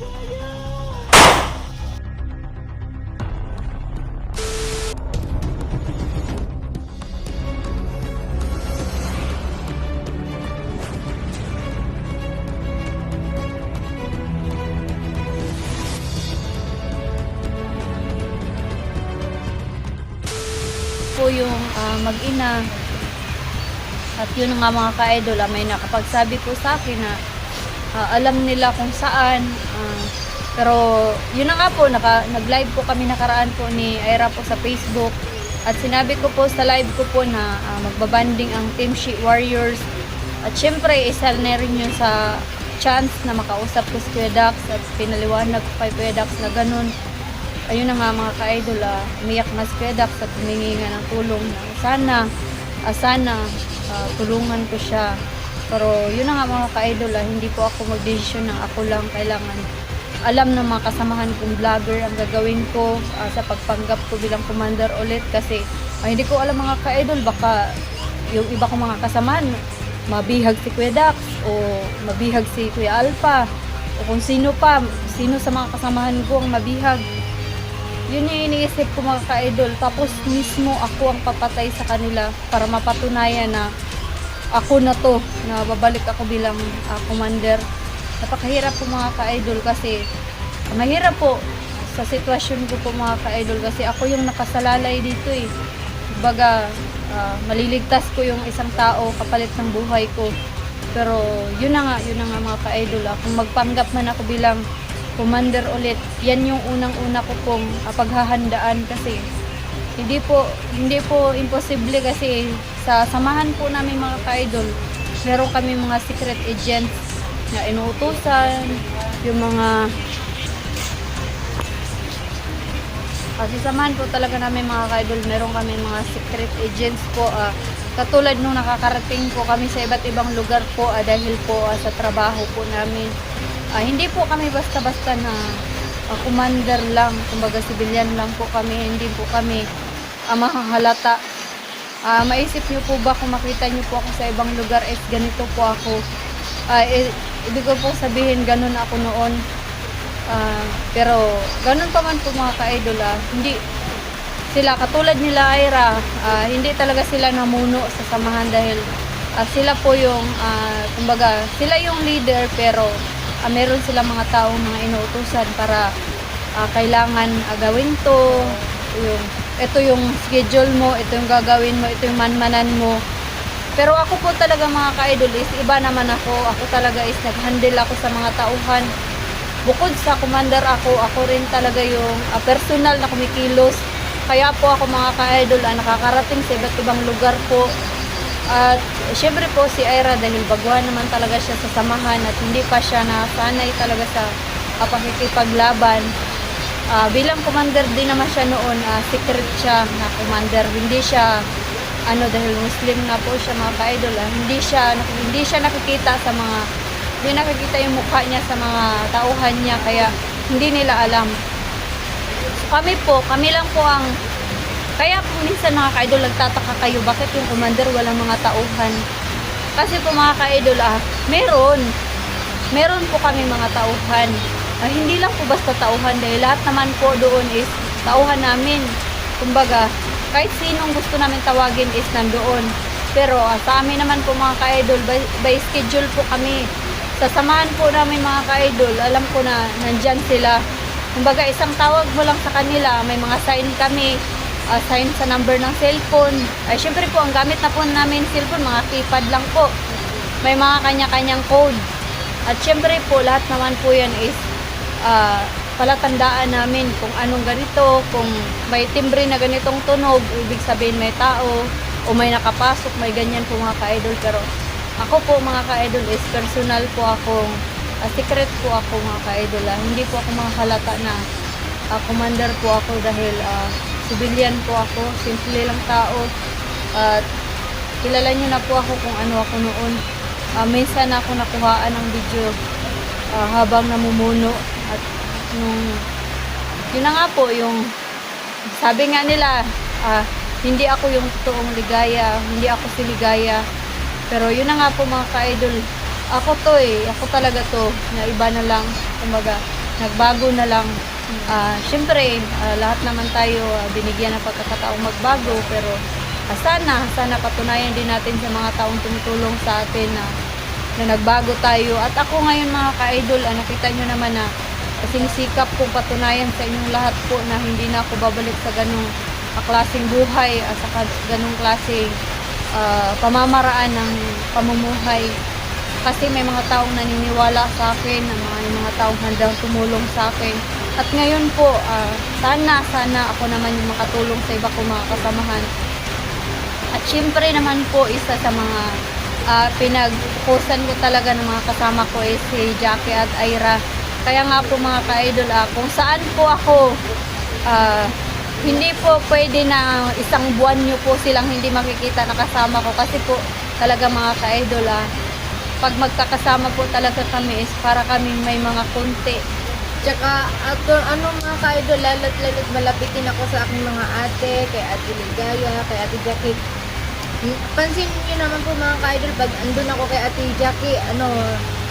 po yung ah, mag-ina. At yun nga mga ka-idol, ah, may nakapagsabi po sa akin na ah, alam nila kung saan. ah, pero yun na nga po, naka, nag-live po kami nakaraan po ni Ira po sa Facebook. At sinabi ko po sa live ko po na ah, magbabanding ang Team She Warriors. At syempre, isa na rin yun sa chance na makausap ko si Kuya Dax at pinaliwanag ko kay Kuya Dax na ganun ayun na nga mga ka-idol, ah, umiyak na si Kuya Dax at humingi nga ng tulong na sana, ah, sana ah, tulungan ko siya. Pero yun na nga mga ka-idol, ah, hindi po ako magdesisyon ng ako lang kailangan alam ng mga kasamahan kong vlogger ang gagawin ko ah, sa pagpanggap ko bilang commander ulit kasi ah, hindi ko alam mga ka-idol baka yung iba kong mga kasamahan mabihag si Kuya Dax o mabihag si Kuya Alpha o kung sino pa, sino sa mga kasamahan ko ang mabihag yun yung iniisip ko mga ka-idol. Tapos mismo ako ang papatay sa kanila para mapatunayan na ako na to, na babalik ako bilang ah, commander. Napakahirap po mga ka-idol kasi mahirap po sa sitwasyon ko po mga ka-idol kasi ako yung nakasalalay dito eh. Baga, maliligtas ko yung isang tao kapalit ng buhay ko. Pero yun na nga, yun na nga mga ka-idol. ah. Kung magpanggap man ako bilang commander ulit, yan yung unang-una ko pong ah, paghahandaan kasi hindi po hindi po imposible kasi sa samahan po namin mga ka-idol, meron kami mga secret agents na inuutusan, yung mga kasi samahan po talaga namin mga ka-idol, meron kami mga secret agents po. ah, katulad nung nakakarating po kami sa iba't ibang lugar po ah, dahil po ah, sa trabaho po namin. Ah, hindi po kami basta-basta na ah, commander lang, kumbaga civilian lang po kami, hindi po kami ah, mahahalata. Ah, maisip niyo po ba kung makita niyo po ako sa ibang lugar is ganito po ako. Ah, i- ibig ko po sabihin ganun ako noon. Ah, pero ganun pa man po mga ka-idol ah, hindi sila katulad nila Ira, ah, hindi talaga sila namuno sa samahan dahil ah, sila po yung ah, kumbaga sila yung leader pero ah, meron silang mga taong mga inuutusan para ah, kailangan ah, gawin to yung ito yung schedule mo, ito yung gagawin mo, ito yung manmanan mo. Pero ako po talaga mga ka-idol is iba naman ako. Ako talaga is nag-handle ako sa mga tauhan. Bukod sa commander ako, ako rin talaga yung ah, personal na kumikilos. Kaya po ako mga ka-idol ah, nakakarating sa iba't ibang lugar po. At syempre po si Ira dahil baguhan naman talaga siya sa samahan at hindi pa siya nasanay talaga sa uh, pakikipaglaban. Ah, bilang commander din naman siya noon, ah, secret siya na commander. Hindi siya ano dahil Muslim nga po siya mga ka-idol, ah, hindi siya hindi siya nakikita sa mga hindi nakikita yung mukha niya sa mga tauhan niya kaya hindi nila alam. So, kami po, kami lang po ang kaya po minsan mga ka-idol nagtataka kayo bakit yung commander walang mga tauhan. Kasi po mga ka-idol ah, meron. Meron po kami mga tauhan. Ah, hindi lang po basta tauhan dahil lahat naman po doon is tauhan namin. Kumbaga, kahit sinong gusto namin tawagin is nandoon. Pero ah, sa amin naman po mga ka-idol, by, by schedule po kami. Sa samahan po namin mga ka-idol, alam ko na nandyan sila. Kumbaga, isang tawag mo lang sa kanila, may mga sign kami, ah, sign sa number ng cellphone. Ay, syempre po, ang gamit na po namin cellphone, mga keypad lang po. May mga kanya-kanyang code. At syempre po, lahat naman po yan is ah, palatandaan namin kung anong ganito, kung may timbre na ganitong tunog, ibig sabihin may tao, o may nakapasok, may ganyan po mga ka-idol. Pero ako po mga ka-idol is personal po akong, ah, secret po ako mga ka-idol. ah. Hindi po ako mga halata na ah, commander po ako dahil ah, civilian po ako, simple lang tao. At kilala nyo na po ako kung ano ako noon. Ah, minsan ako nakuhaan ng video ah, habang namumuno at nung yun na nga po yung sabi nga nila ah, hindi ako yung totoong ligaya hindi ako si ligaya pero yun na nga po mga ka-idol ako to eh ako talaga to na iba na lang kumbaga nagbago na lang. Ah, Siyempre, ah, lahat naman tayo ah, binigyan ng pagkakataong magbago pero ah, sana, sana patunayan din natin sa mga taong tumutulong sa atin na, na nagbago tayo. At ako ngayon mga ka-idol, ah, nakita nyo naman na sinisikap kong patunayan sa inyong lahat po na hindi na ako babalik sa ganong ah, klaseng buhay, at sa ganong klaseng ah, pamamaraan ng pamumuhay kasi may mga taong naniniwala sa akin, ang mga, mga taong handang tumulong sa akin. At ngayon po, ah, sana, sana ako naman yung makatulong sa iba kong mga kasamahan. At syempre naman po, isa sa mga uh, pinagpusan ko talaga ng mga kasama ko is si Jackie at Ira. Kaya nga po mga ka-idol, ah, kung saan po ako, ah, hindi po pwede na isang buwan nyo po silang hindi makikita na kasama ko. Kasi po talaga mga ka-idol, ah, pag magkakasama po talaga kami is para kami may mga konti. Tsaka, ako, ano mga ka-idol, lalo't lalo't malapitin ako sa aking mga ate, kay Ate Ligaya, kay Ate Jackie. Hmm, Pansin niyo naman po mga ka-idol, pag andun ako kay Ate Jackie, ano,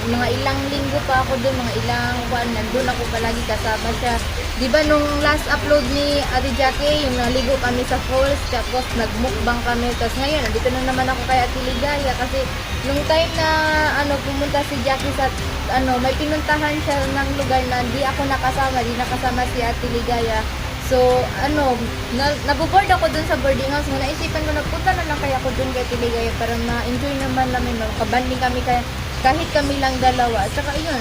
mga ilang linggo pa ako doon, mga ilang buwan, nandun ako palagi kasama siya. Di ba nung last upload ni Ate Jackie, yung naligo kami sa falls, tapos nagmukbang kami, tapos ngayon, nandito na naman ako kay Ate Ligaya, kasi nung time na, ano, pumunta si Jackie sa, ano, may pinuntahan siya ng lugar na di ako nakasama, di nakasama si Ate Ligaya. So, ano, na, naboboard ako dun sa boarding house. Nga naisipan ko, nagpunta na lang kaya ako dun kay Tiligaya para ma-enjoy naman namin. Makabanding kami kaya kahit kami lang dalawa. At saka yun,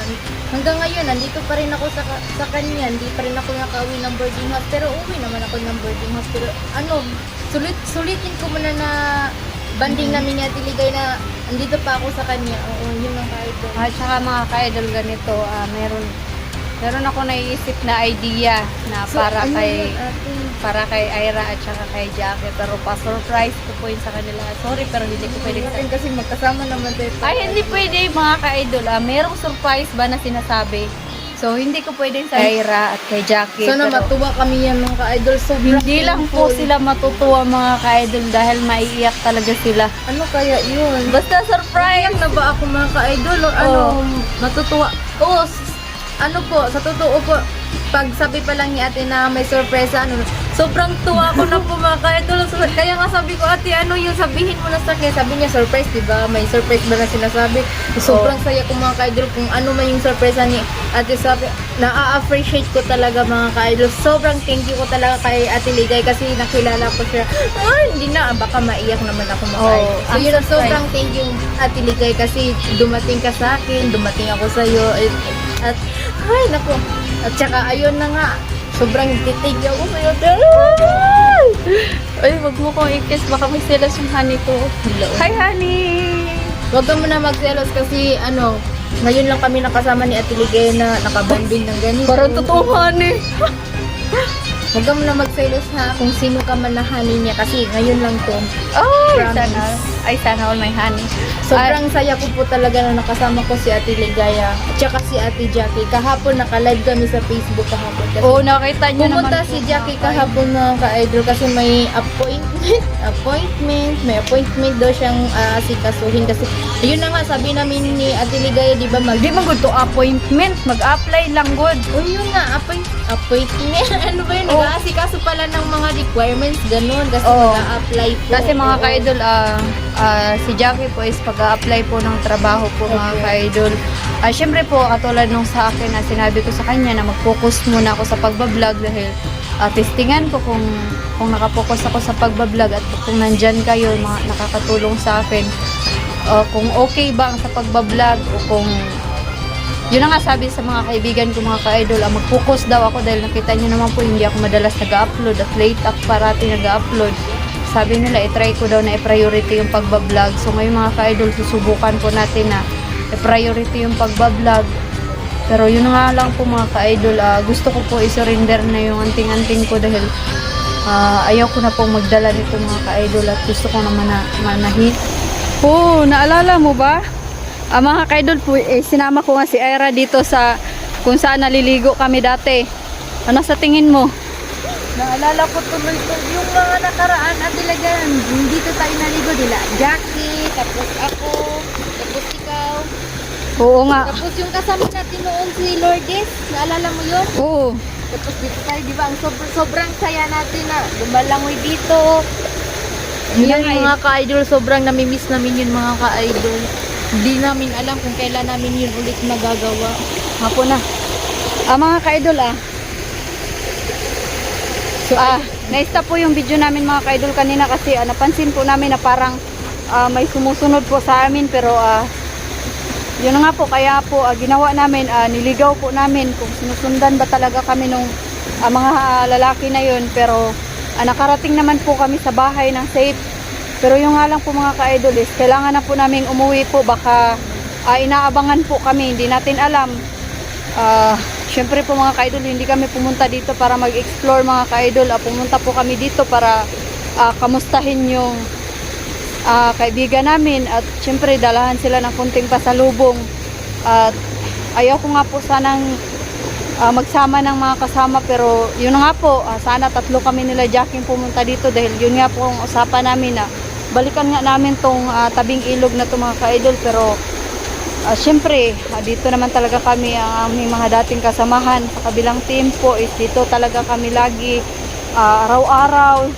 hanggang ngayon, nandito pa rin ako sa, sa kanya. Hindi pa rin ako nakauwi ng boarding house. Pero uwi naman ako ng boarding house. Pero ano, sulit, sulitin ko muna na banding namin ni Ate Ligay na andito pa ako sa kanya. Oo, yun ang kahit doon. At saka mga ka-idol ganito, ah, meron meron ako naiisip na idea na para ano kay yun, ate? para kay Ira at saka kay Jackie pero pa-surprise ko po yun sa kanila. Sorry pero hindi ko pwede Natin kasi magkasama naman tayo. Ay, hindi pwede mga ka-idol. Ah, merong surprise ba na sinasabi? So, hindi ko pwede sa Ira at kay Jackie. Sana pero matuwa kami yan mga ka-idol. Sobrang hindi lang po sila matutuwa mga ka-idol dahil maiiyak talaga sila. Ano kaya yun? Basta surprise! Iyak na ba ako mga ka-idol? Or ano, matutuwa? Oo, ano po, sa totoo po, pag sabi pa lang ni ate na may sorpresa, ano, sobrang tuwa ko na po mga ka-idol. So, kaya nga sabi ko, ate, ano yung sabihin mo na sa akin? Sabi niya, surprise, di ba? May surprise ba na sinasabi? Sobrang saya ko mga ka-idol kung ano man yung sorpresa ni ate sabi. Na-appreciate ko talaga mga ka-idol. Sobrang thank you ko talaga kay ate Ligay kasi nakilala ko siya. Ay, hindi na, baka maiyak naman ako mga ka-idol. So, ang yun, sobrang thank you Ate Ligay kasi dumating ka sa akin, dumating ako sa iyo at, at ay nako. At saka ayun na nga, sobrang titig ako sa iyo. Ay, wag mo kong i-kiss. Baka may silas yung honey ko. Hi, honey! Huwag ka muna magselos kasi ano, ngayon lang kami nakasama ni Ate Ligay na nakabanding ng ganito. Parang totoo, honey. Huwag ka muna magselos ha kung sino ka man na honey niya kasi ngayon lang to. Ay, Promise. sana. Ay, sana all my honey. Sobrang saya ko po talaga na nakasama ko si Ate Ligaya at saka si Ate Jackie. Kahapon naka-live kami sa Facebook kahapon. Kasi Oo, nakita nyo naman. Pumunta si Jackie ka- kahapon mga ka-idol kasi may appointment, appointment, may appointment daw siyang uh, sikasuhin kasi yun na nga sabi namin ni Ate Ligaya, di ba mag Di man good to appointment. Mag-apply lang good. Oh, yun nga, appoint, appointment. ano ba yun? Oh. Nag-aasikaso pala ng mga requirements, ganun. Kasi Oh. mag-a-apply po. Kasi mga ka-idol, ah, ah, si Jackie po is pag-apply po ng trabaho po mga ka-idol. Ah, Siyempre po, katulad nung sa akin na sinabi ko sa kanya na mag-focus muna ako sa pagbablog dahil ah, testingan ko kung kung nakapokus ako sa pagbablog at kung nandyan kayo, mga nakakatulong sa akin. Ah, kung okay ba ang sa pagbablog o kung yun na nga sabi sa mga kaibigan ko mga ka-idol, ah, mag-focus daw ako dahil nakita nyo naman po hindi ako madalas nag-upload at late ako parati nag-upload. Sabi nila, i-try ko daw na i-priority yung pagbablog. So ngayon mga ka-idol, susubukan po natin na i-priority yung pagbablog. Pero yun nga lang po mga ka-idol, ah, gusto ko po i-surrender na yung anting-anting ko dahil ah, ayaw ko na pong magdala nito mga ka-idol at gusto ko naman na manahit. Oo, naalala mo ba? Ah, mga ka-idol po, eh, sinama ko nga si Ira dito sa kung saan naliligo kami dati. Ano sa tingin mo? Naalala ko tuloy to yung mga nakaraan at talagang dito tayo naligo nila. Jackie, tapos ako, tapos ikaw. Oo nga. Tapos yung kasama natin noon si Lourdes, naalala mo yun? Oo. Tapos dito tayo, di ba? Ang sobrang, sobrang saya natin na lumalangoy dito. Yun Yun nga eh. mga ka-idol, sobrang namimiss namin yun mga ka-idol. Hindi namin alam kung kailan namin yun ulit magagawa. Hapo na. Ah, mga ka-idol ah. So, Ah, na-stop po yung video namin mga ka-idol kanina kasi ah, napansin po namin na parang ah, may sumusunod po sa amin pero ah, yun na nga po kaya po ah, ginawa namin ah, niligaw po namin kung sinusundan ba talaga kami nung ah, mga lalaki na yun. Pero ah, nakarating naman po kami sa bahay ng safe. Pero yung nga lang po mga ka-idol is kailangan na po namin umuwi po. Baka ah, inaabangan po kami. Hindi natin alam. Ah, syempre po mga ka-idol, hindi kami pumunta dito para mag-explore mga ka-idol. Ah, pumunta po kami dito para ah, kamustahin yung ah, kaibigan namin at syempre dalahan sila ng kunting pasalubong. At ayaw ko nga po sanang ah, magsama ng mga kasama pero yun nga po, ah, sana tatlo kami nila Jackie pumunta dito dahil yun nga po ang usapan namin na balikan nga namin tong ah, tabing ilog na to mga ka-idol pero Ah, Siyempre, ah, dito naman talaga kami ang aming mga dating kasamahan. Sa kabilang team po is dito talaga kami lagi ah, araw-araw.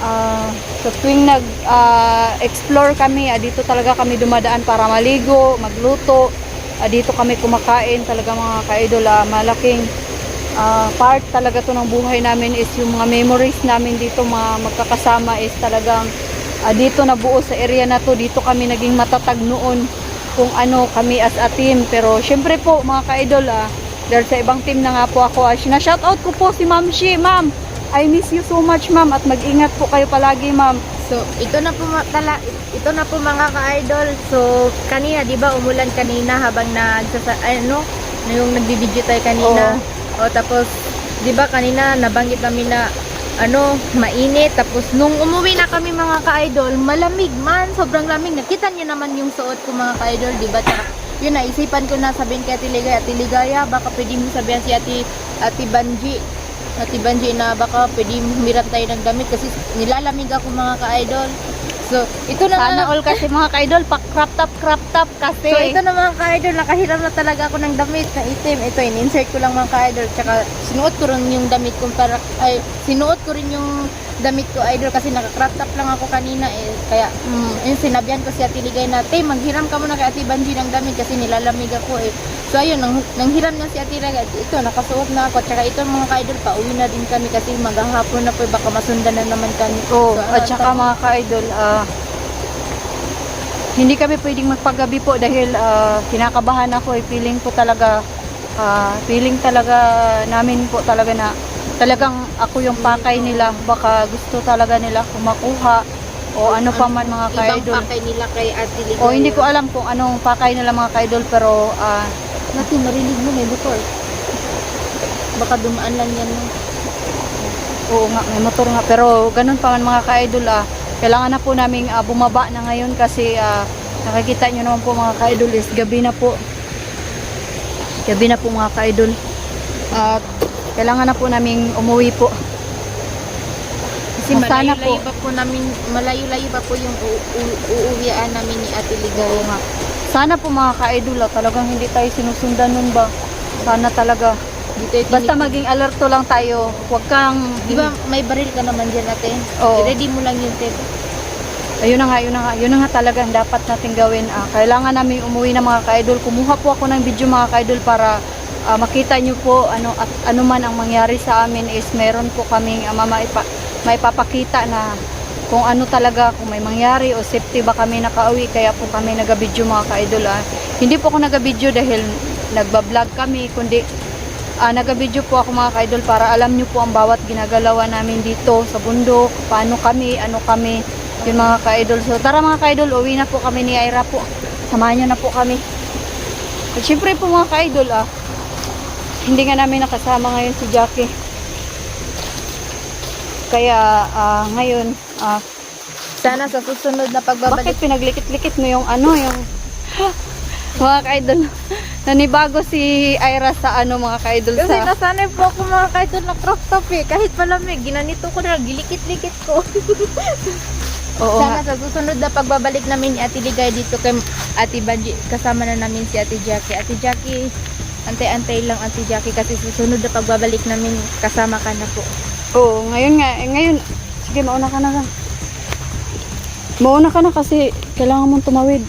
Ah, sa tuwing nag-explore kami, ah, dito talaga kami dumadaan para maligo, magluto. Ah, dito kami kumakain talaga mga ka-idol ah, malaking ah, part talaga to ng buhay namin is yung mga memories namin dito mga magkakasama is talagang ah, dito nabuo sa area na to. Dito kami naging matatag noon kung ano kami as a team. Pero syempre po mga ka-idol ah, dahil sa ibang team na nga po ako ah, shoutout ko po si Ma'am Shi. Ma'am I miss you so much ma'am at mag-ingat po kayo palagi ma'am. So, ito na po tala, ito na po mga ka-idol. So, kanina 'di ba umulan kanina habang nagsasa ano, na yung nagbibideo tayo kanina. O tapos 'di ba kanina nabanggit namin na ano, mainit. Tapos nung umuwi na kami mga ka-idol, malamig man, sobrang lamig. Nakita niyo naman yung suot ko mga ka-idol, 'di ba? Yun naisipan ko na sabihin kay Ate Ligaya, Ate Ligaya, baka pwede mo sabihan si Ate, Ate Banji, Ate Banji na baka pwede humiram tayo ng damit kasi nilalamig ako mga ka-idol. So, ito na sana all kasi mga ka-idol pa crop top crop top kasi So, ito na mga ka-idol, nakahiram na talaga ako ng damit na itim. Ito, in-insert ko lang mga ka-idol. Tsaka, sinuot ko rin yung damit ko para, ay, sinuot ko rin yung damit ko, idol, kasi naka-crop top lang ako kanina eh. Kaya, mm, yun, sinabihan ko si Ate Ligay na, Te, maghiram ka muna kay Ate Banji ng damit kasi nilalamig ako eh. So, ayun, nang, nanghiram niya si Ate Ligay. Ito, nakasuot na ako. Tsaka ito mga ka-idol, pauwi na din kami kasi maghahapon na po, baka masundan na naman kami. Oh, So, at ano, saka mga ka-idol, ah, hindi kami pwedeng magpagabi po dahil ah, kinakabahan ako eh. Feeling po talaga, ah, feeling talaga namin po talaga na talagang ako yung pakay nila. Baka gusto talaga nila kumakuha o ano pa man mga Ibang ka-idol. pakay nila kay Ate Ligay. O hindi ko alam kung anong pakay nila mga ka-idol pero ah, Natin, marinig mo, may motor. Baka dumaan lang yan. no? Oo nga, may motor nga. Pero ganun pa man mga ka-idol, ah, kailangan na po namin ah, bumaba na ngayon kasi ah, nakikita nyo naman po mga ka-idol is gabi na po. Gabi na po mga ka-idol. At kailangan na po namin umuwi po. Kasi sana malayo-layo po. pa po namin, malayo-layo pa po yung u- u- uuwian namin ni Ate Ligay. Oo nga. Sana po mga ka-idol, ah, talagang hindi tayo sinusundan nun ba? Sana talaga. Dito, Basta maging alerto lang tayo. Huwag kang... Di ba may baril ka naman dyan ate? Oo. I-ready mo lang yun, Tep. Ayun na nga, yun na nga, yun na nga talaga ang dapat natin gawin. Ah, kailangan namin umuwi na mga ka-idol. Kumuha po ako ng video mga ka-idol para ah, makita nyo po ano, at ano man ang mangyari sa amin is meron po kaming uh, maipa, maipapakita na kung ano talaga, kung may mangyari o safety ba kami nakauwi. Kaya po kami nag-video mga ka-idol. Ah. Hindi po ako nag-video dahil nagbablog kami, kundi Ah, nag-video po ako mga ka-idol para alam nyo po ang bawat ginagalawan namin dito sa bundok, paano kami, ano kami, yun mga ka-idol. So tara mga ka-idol, uwi na po kami ni Ira po. Samahan nyo na po kami. At syempre po mga ka-idol, ah, hindi nga namin nakasama ngayon si Jackie. Kaya ah, ngayon, ah, Sana sa susunod na pagbabalik. bakit pinaglikit-likit mo yung ano, yung mga ka-idol, nanibago si Ira sa ano mga ka-idol Kasi sa... nasanay po ako mga kahit na crop top eh. Kahit malamig, ginanito ko na, gilikit-likit ko. Oo Sana nga. sa susunod na pagbabalik namin ni Ate Ligay dito kay Ate Banji, kasama na namin si Ate Jackie. Ate Jackie, antay-antay lang Ate Jackie kasi susunod na pagbabalik namin kasama ka na po. Oo, ngayon nga. Eh, ngayon, sige, mauna ka na lang. Mauna ka na kasi kailangan mong tumawid.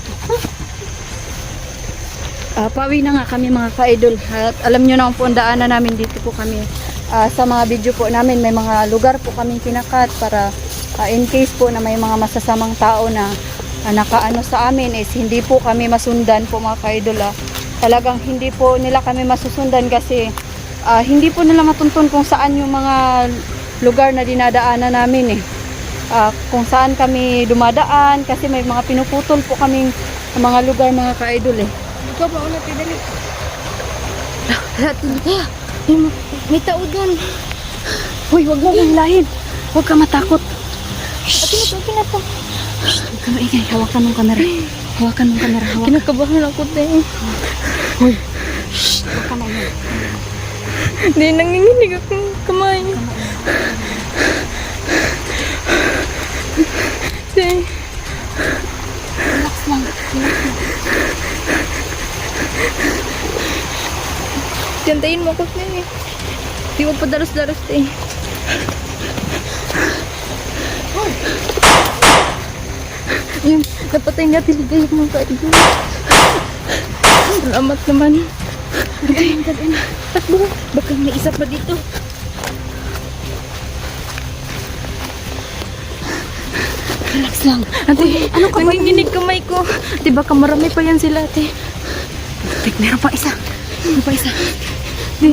Ah, pawi na nga kami mga ka-idol. At alam nyo na po ang daanan namin dito po kami. Ah, sa mga video po namin, may mga lugar po kaming kinakat para ah, in case po na may mga masasamang tao na ah, nakaano sa amin is hindi po kami masundan po mga ka-idol. ah. Talagang hindi po nila kami masusundan kasi ah, hindi po nila matuntun kung saan yung mga lugar na dinadaanan namin eh. Ah, kung saan kami dumadaan kasi may mga pinuputol po kaming mga lugar mga ka-idol eh. Ikaw ba? Ate Ligay, may, tao doon. Hoy, wag mo hilahin. Huwag ka matakot. Ligay, okay na po. Huwag ka maingay. Hawakan mong kamera. Hawakan mong kamera. Hawakan. Kinakabahan ako, te. Hoy. Shh. Huwag ka maingay. Hindi, nanginginig akong kamay. Te, Relax lang. kantayin mo ko, te. Di mo padalos-dalos, te. Yun, napatay nga tiligay mo ka. Salamat naman. Ganyan, ganyan. Takbo. Baka may isa pa dito. Relax lang. Ate, ano ka ba? Nanginginig kamay ko. Di ba marami pa yan sila, te? Tek, meron pa isa. Meron pa isa. Di,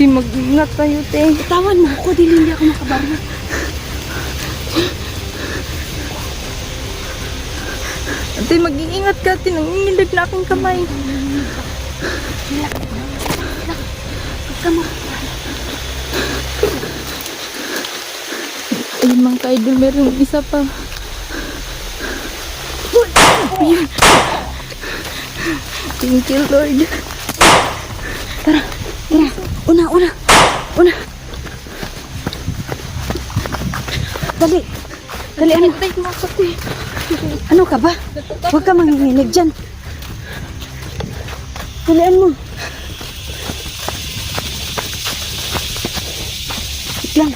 di mag-ingat tayo, te. Tawan mo ako. Dili hindi ako makabaryo. Ate, mag-iingat ka, te. Nanginginig na aking kamay. Ayun mga ka-idol, meron isa pa. Ayun. Thank you, Lord. Tara. Una, una. Una. Dali. Dali, ano? Tay te. Ano ka ba? Huwag ka manginginig dyan. Dalian mo. Wait lang.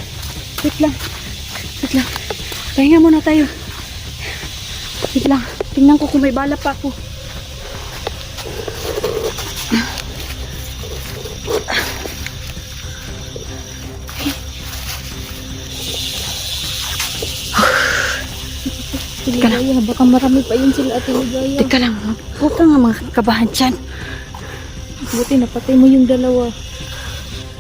Wait lang. Wait lang. Pahinga muna tayo. Wait lang. Tingnan ko kung may bala pa ako. Ligaya, baka marami pa yun sila, ate Ligaya. Teka lang. Huwag ka nga mga kabahan dyan. Buti napatay mo yung dalawa.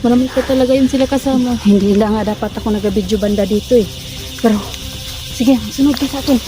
Marami pa talaga yun sila kasama. Hindi lang nga dapat ako nag-video banda dito eh. Pero, sige, sunod ka sa akin.